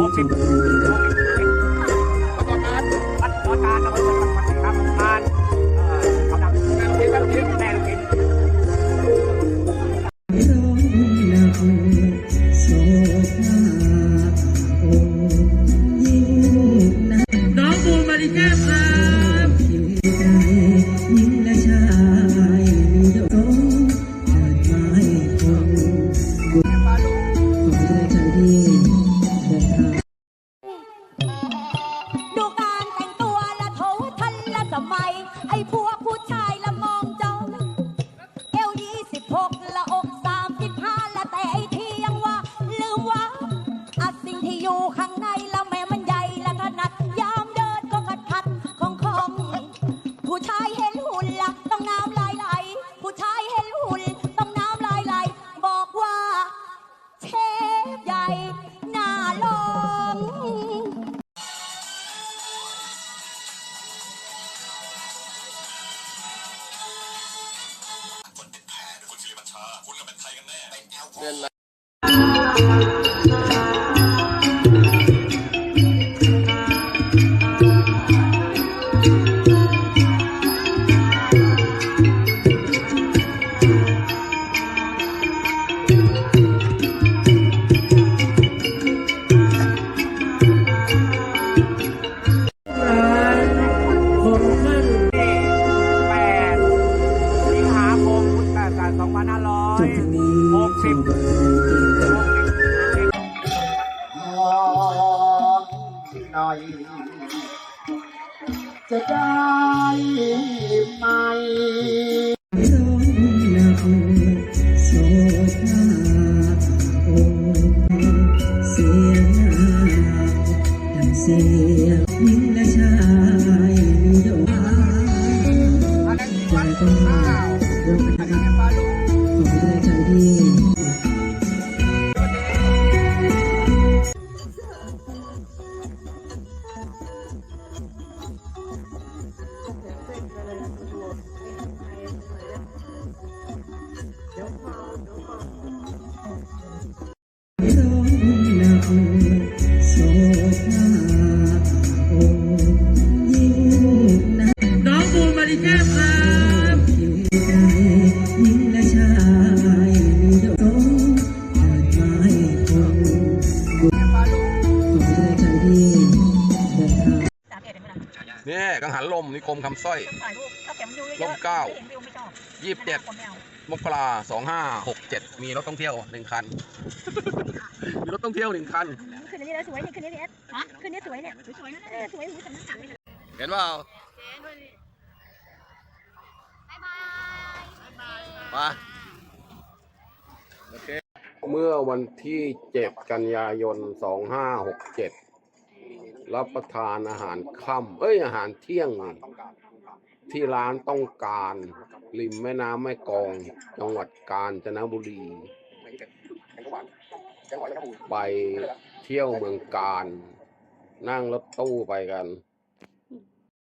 Copy. ไอ้พวก ของ พันห้าร้อยหกสิบหกสิบมองหน่อยจะได้ นี่กังหันลมนิคมคำสร้อยล้มเก้ายี่สิบเจ็ดม่เอากราสองห้าหกเจ็ดมีรถต้องเที่ยวหนึ่งคัน มีรถต้องเที่ยวหนึ่งคัน คืนนี้เล้สวยนี่คืนนี้เนี่ยฮะคืนนี้สวยเนี่ยสวยๆนั่นแสวยหูสำนักหนักเลย เห็นเปล่ามาโอเค เมื่อวันที่เจ็ดกันยายนสองห้าหกเจ็ด รับประทานอาหารค่ำเอ้ยอาหารเที่ยง ที่ร้านต้องการ ริมแม่น้ำแม่กอง จังหวัดกาญจนบุรี ไปเที่ยวเมืองกาญนั่งรถตู้ไปกัน